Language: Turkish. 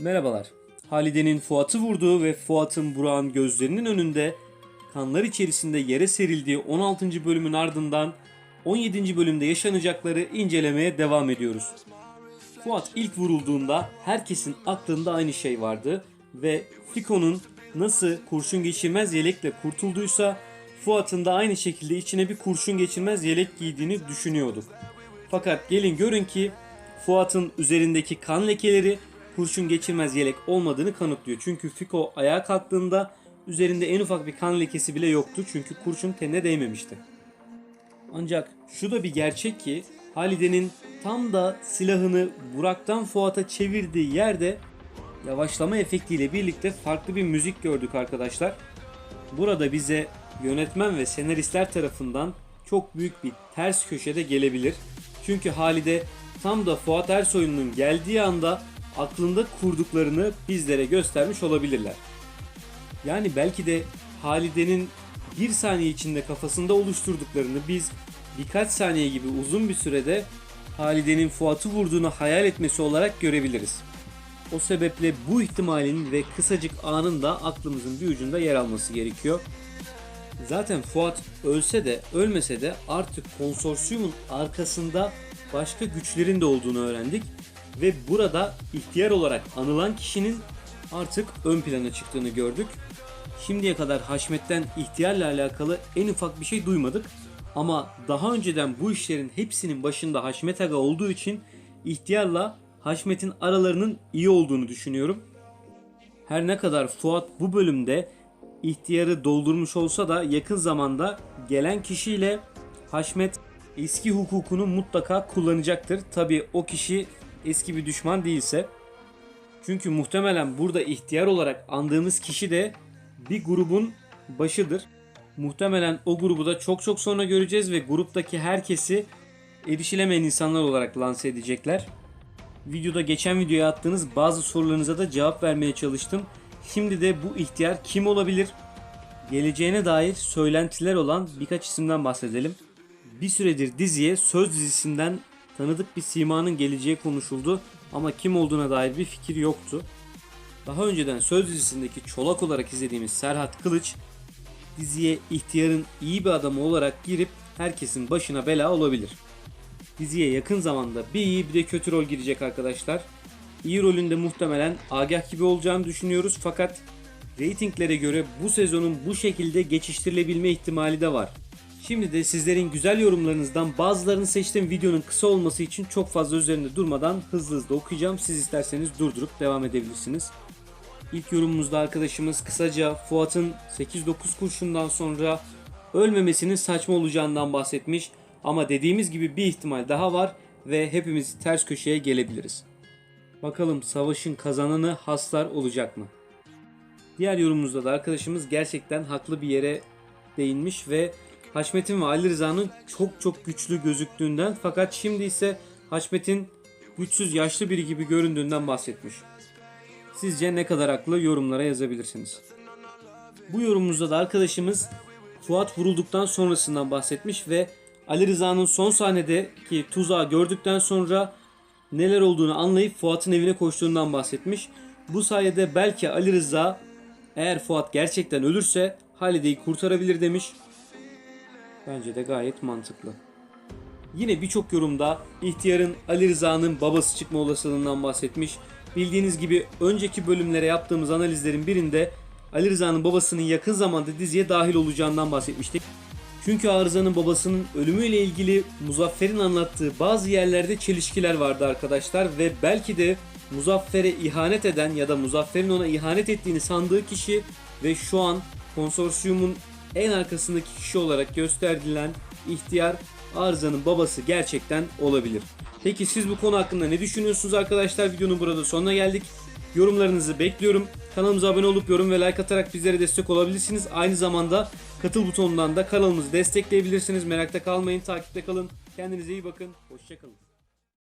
Merhabalar. Halide'nin Fuat'ı vurduğu ve Fuat'ın Burak'ın gözlerinin önünde kanlar içerisinde yere serildiği 16. bölümün ardından 17. bölümde yaşanacakları incelemeye devam ediyoruz. Fuat ilk vurulduğunda herkesin aklında aynı şey vardı ve Fiko'nun nasıl kurşun geçirmez yelekle kurtulduysa Fuat'ın da aynı şekilde içine bir kurşun geçirmez yelek giydiğini düşünüyorduk. Fakat gelin görün ki Fuat'ın üzerindeki kan lekeleri kurşun geçirmez yelek olmadığını kanıtlıyor. Çünkü Fiko ayağa kalktığında üzerinde en ufak bir kan lekesi bile yoktu. Çünkü kurşun tenine değmemişti. Ancak şu da bir gerçek ki Halide'nin tam da silahını Burak'tan Fuat'a çevirdiği yerde yavaşlama efektiyle birlikte farklı bir müzik gördük arkadaşlar. Burada bize yönetmen ve senaristler tarafından çok büyük bir ters köşede gelebilir. Çünkü Halide tam da Fuat Ersoy'un geldiği anda aklında kurduklarını bizlere göstermiş olabilirler. Yani belki de Halide'nin bir saniye içinde kafasında oluşturduklarını biz birkaç saniye gibi uzun bir sürede Halide'nin Fuat'ı vurduğunu hayal etmesi olarak görebiliriz. O sebeple bu ihtimalin ve kısacık anın da aklımızın bir ucunda yer alması gerekiyor. Zaten Fuat ölse de ölmese de artık konsorsiyumun arkasında başka güçlerin de olduğunu öğrendik ve burada ihtiyar olarak anılan kişinin artık ön plana çıktığını gördük. Şimdiye kadar Haşmet'ten ihtiyarla alakalı en ufak bir şey duymadık. Ama daha önceden bu işlerin hepsinin başında Haşmet Aga olduğu için ihtiyarla Haşmet'in aralarının iyi olduğunu düşünüyorum. Her ne kadar Fuat bu bölümde ihtiyarı doldurmuş olsa da yakın zamanda gelen kişiyle Haşmet eski hukukunu mutlaka kullanacaktır. Tabi o kişi eski bir düşman değilse. Çünkü muhtemelen burada ihtiyar olarak andığımız kişi de bir grubun başıdır. Muhtemelen o grubu da çok çok sonra göreceğiz ve gruptaki herkesi erişilemeyen insanlar olarak lanse edecekler. Videoda geçen videoya attığınız bazı sorularınıza da cevap vermeye çalıştım. Şimdi de bu ihtiyar kim olabilir? Geleceğine dair söylentiler olan birkaç isimden bahsedelim. Bir süredir diziye söz dizisinden tanıdık bir simanın geleceği konuşuldu ama kim olduğuna dair bir fikir yoktu. Daha önceden söz dizisindeki çolak olarak izlediğimiz Serhat Kılıç diziye ihtiyarın iyi bir adamı olarak girip herkesin başına bela olabilir. Diziye yakın zamanda bir iyi bir de kötü rol girecek arkadaşlar. İyi rolünde muhtemelen Agah gibi olacağını düşünüyoruz fakat reytinglere göre bu sezonun bu şekilde geçiştirilebilme ihtimali de var. Şimdi de sizlerin güzel yorumlarınızdan bazılarını seçtim. Videonun kısa olması için çok fazla üzerinde durmadan hızlı hızlı okuyacağım. Siz isterseniz durdurup devam edebilirsiniz. İlk yorumumuzda arkadaşımız kısaca Fuat'ın 8-9 kurşundan sonra ölmemesinin saçma olacağından bahsetmiş. Ama dediğimiz gibi bir ihtimal daha var ve hepimiz ters köşeye gelebiliriz. Bakalım savaşın kazananı haslar olacak mı? Diğer yorumumuzda da arkadaşımız gerçekten haklı bir yere değinmiş ve Haşmet'in ve Ali Rıza'nın çok çok güçlü gözüktüğünden fakat şimdi ise Haşmet'in güçsüz yaşlı biri gibi göründüğünden bahsetmiş. Sizce ne kadar haklı yorumlara yazabilirsiniz. Bu yorumumuzda da arkadaşımız Fuat vurulduktan sonrasından bahsetmiş ve Ali Rıza'nın son sahnedeki tuzağı gördükten sonra neler olduğunu anlayıp Fuat'ın evine koştuğundan bahsetmiş. Bu sayede belki Ali Rıza eğer Fuat gerçekten ölürse Halide'yi kurtarabilir demiş. Bence de gayet mantıklı. Yine birçok yorumda ihtiyarın Ali Rıza'nın babası çıkma olasılığından bahsetmiş. Bildiğiniz gibi önceki bölümlere yaptığımız analizlerin birinde Ali Rıza'nın babasının yakın zamanda diziye dahil olacağından bahsetmiştik. Çünkü Arıza'nın babasının ölümüyle ilgili Muzaffer'in anlattığı bazı yerlerde çelişkiler vardı arkadaşlar ve belki de Muzaffer'e ihanet eden ya da Muzaffer'in ona ihanet ettiğini sandığı kişi ve şu an konsorsiyumun en arkasındaki kişi olarak gösterilen ihtiyar Arıza'nın babası gerçekten olabilir. Peki siz bu konu hakkında ne düşünüyorsunuz arkadaşlar? Videonun burada sonuna geldik. Yorumlarınızı bekliyorum. Kanalımıza abone olup yorum ve like atarak bizlere destek olabilirsiniz. Aynı zamanda katıl butonundan da kanalımızı destekleyebilirsiniz. Merakta kalmayın, takipte kalın. Kendinize iyi bakın. Hoşçakalın.